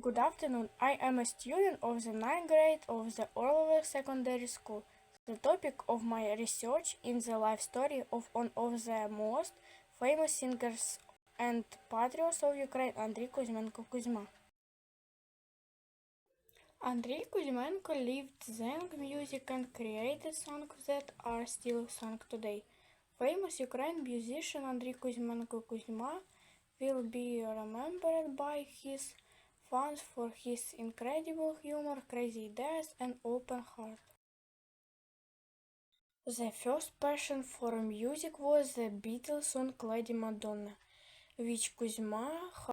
Good afternoon. I am a student of the ninth grade of the Orlovo Secondary School. The topic of my research is the life story of one of the most famous singers and patriots of Ukraine, Andriy Kuzmenko Kuzma. Andriy Kuzmenko lived, sang music, and created songs that are still sung today. Famous Ukrainian musician Andriy Kuzmenko Kuzma will be remembered by his fans for his incredible humor, crazy ideas, and open heart. The first passion for music was the Beatles song Lady Madonna, which Kuzma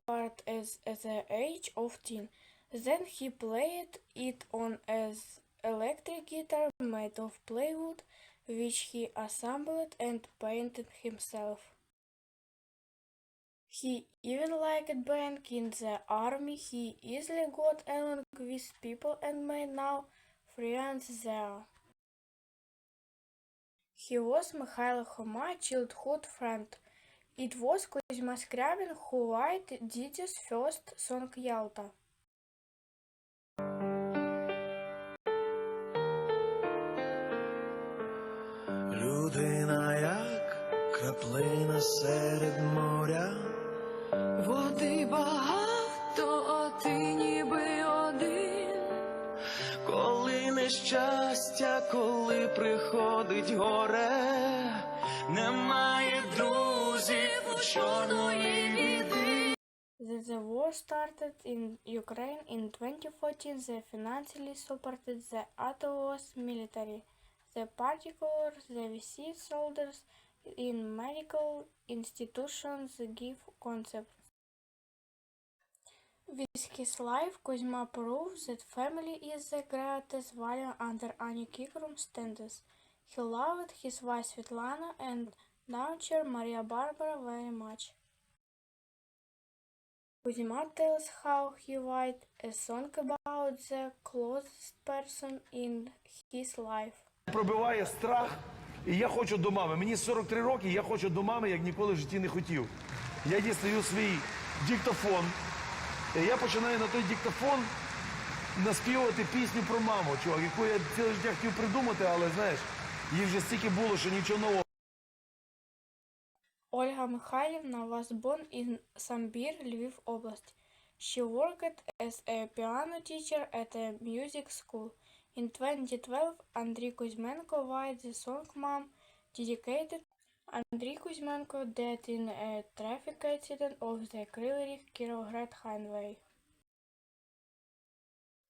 heard as, at the age of 10. Then he played it on an electric guitar made of plywood, which he assembled and painted himself. He even liked being in the army. He easily got along with people and made now friends there. He was Mikhail Khoma childhood friend. It was Kuzma Skrябin who wrote Didi's first song Yalta. Людина як краплина серед моря, Води багато, а ти ніби один. Коли нещастя, коли приходить горе, немає друзів у чорної біди. The, the war started in Ukraine in 2014. They financially supported the Atos military. The particular the VC soldiers in medical institutions give concepts. With his life, Kuzma proves that family is the greatest value under any circumstances. He loved his wife Svetlana and daughter Maria Barbara very much. Kuzma tells how he wrote a song about the closest person in his life. Пробиває страх, і я хочу до мами. Мені 43 роки, я хочу до мами, як ніколи в житті не хотів. Я дістаю свій диктофон. І я починаю на той диктофон наспівувати пісню про маму, чувак, яку я ціле життя хотів придумати, але знаєш, їй вже стільки було, що нічого нового. Ольга Михайлівна was in Sambir, Lviv Oblast. She worked as a piano teacher at a music school. In 2012, Andriy Kuzmenko wrote the song Mom, dedicated Andriy Kuzmenko died in a traffic accident of the Kryly Kirovgrad Highway.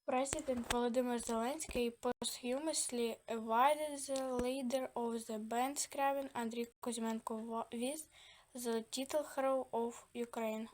President Volodymyr Zelensky posthumously awarded the leader of the band Skrябin Andriy Kuzmenko with the title Hero of Ukraine.